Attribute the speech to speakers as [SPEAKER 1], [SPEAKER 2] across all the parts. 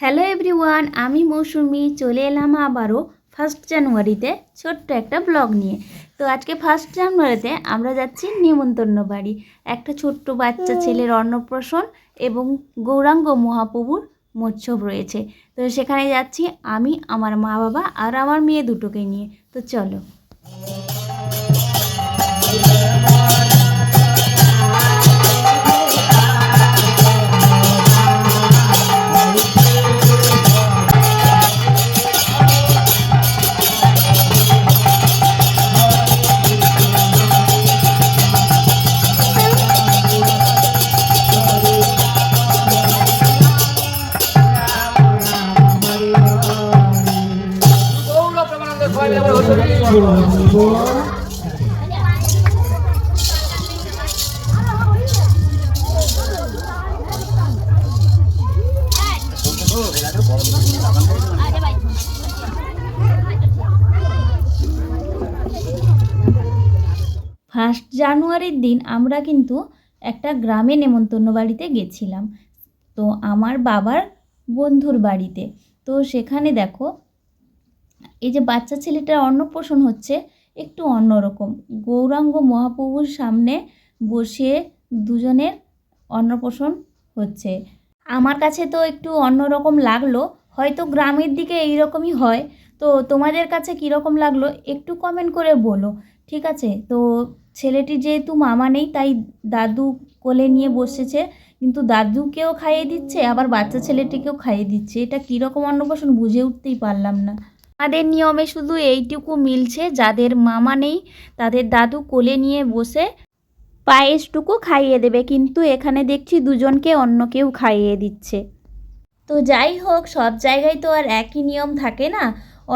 [SPEAKER 1] Hello everyone আমি মৌসুমি চলে এলাম আবারও ফার্স্ট জানুয়ারিতে ছোট্ট একটা ব্লগ নিয়ে। তো আজকে ফার্স্ট জানুয়ারিতে আমরা যাচ্ছি নিমন্ত্রণ বাড়ি। একটা ছোট্ট বাচ্চা ছেলের অন্নপ্রাশন এবং গৌরাঙ্গ মহাপ্রভুর মৎসব রয়েছে। তো সেখানে যাচ্ছি আমি আমার মা বাবা আর আমার মেয়ে দুটোকে নিয়ে। তো চলো। ফার্স্ট জানুয়ারির দিন আমরা কিন্তু একটা গ্রামে নেমন্তন্ন বাড়িতে গেছিলাম। তো আমার বাবার বন্ধুর বাড়িতে। তো সেখানে দেখো এই যে বাচ্চা ছেলেটার অন্নপ্রাশন হচ্ছে একটু অন্যরকম। গৌরাঙ্গ মহাপ্রভুর সামনে বসিয়ে দুজনের অন্নপ্রাশন হচ্ছে। আমার কাছে তো একটু অন্যরকম লাগল, হয়তো গ্রামের দিকে এইরকমই হয়। তো তোমাদের কাছে কীরকম লাগল একটু কমেন্ট করে বলো, ঠিক আছে? তো ছেলেটি যেহেতু মামা নেই, তাই দাদু কোলে নিয়ে বসেছে, কিন্তু দাদুকেও খাইয়ে দিচ্ছে, আবার বাচ্চা ছেলেটিকেও খাইয়ে দিচ্ছে। এটা কীরকম অন্নপ্রাশন বুঝে উঠতেই পারলাম না। আমাদের নিয়মে শুধু এইটুকু মিলছে, যাদের মামা নেই, তাদের দাদু কোলে নিয়ে বসে পায়েসটুকু খাইয়ে দেবে। কিন্তু এখানে দেখছি দুজনকে অন্য কেউ খাইয়ে দিচ্ছে। তো যাই হোক, সব জায়গায় তো আর একই নিয়ম থাকে না?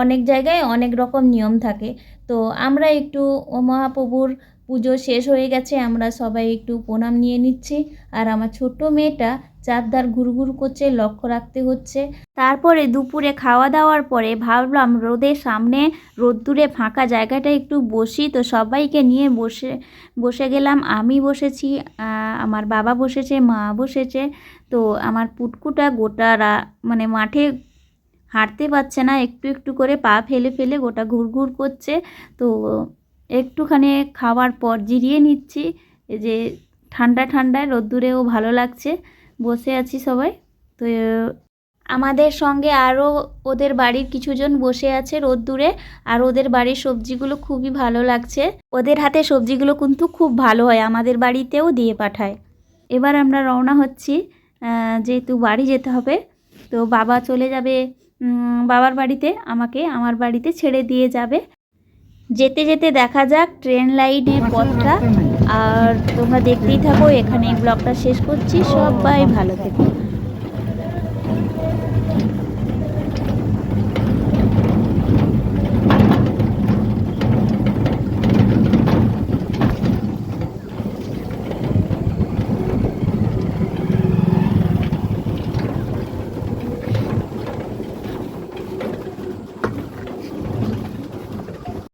[SPEAKER 1] অনেক জায়গায় অনেক রকম নিয়ম থাকে। তো আমরা একটু ও মহাপ্রভুর পুজো শেষ হয়ে গেছে, আমরা সবাই একটু প্রণাম নিয়ে নিচ্ছি। আর আমার ছোট্ট মেয়েটা চারদার ঘুরঘুর করছে, লক্ষ্য রাখতে হচ্ছে। তারপরে দুপুরে খাওয়া দাওয়ার পরে ভাবলাম রোদের সামনে রোদ্দুরে ফাঁকা জায়গাটা একটু বসি। তো সবাইকে নিয়ে বসে বসে গেলাম। আমি বসেছি আমার বাবা বসেছে, মা বসেছে। তো আমার পুটকুটা গোটা মানে মাঠে হাঁটতে পারছে না। একটু একটু করে পা ফেলে ফেলে গোটা ঘুরঘুর করছে। তো একটুখানি খাওয়ার পর জিরিয়ে নিচ্ছি। যে ঠান্ডা ঠান্ডায় রোদ্দুরেও ভালো লাগছে। বসে আছি সবাই। তো আমাদের সঙ্গে আরও ওদের বাড়ির কিছুজন বসে আছে রোদ্দুরে, আর ওদের বাড়ির সবজিগুলো খুবই ভালো লাগছে। ওদের হাতে সবজিগুলো কিন্তু খুব ভালো হয়, আমাদের বাড়িতেও দিয়ে পাঠায়। এবার আমরা রওনা হচ্ছি যেহেতু বাড়ি যেতে হবে, তো বাবা চলে যাবে বাবার বাড়িতে, আমাকে আমার বাড়িতে ছেড়ে দিয়ে যাবে। যেতে যেতে দেখা যাক ট্রেন লাইনের পথটা। আর তোমরা দেখতেই থাকো এখানে ব্লগটা শেষ করছি। সবাই ভালো থেকো।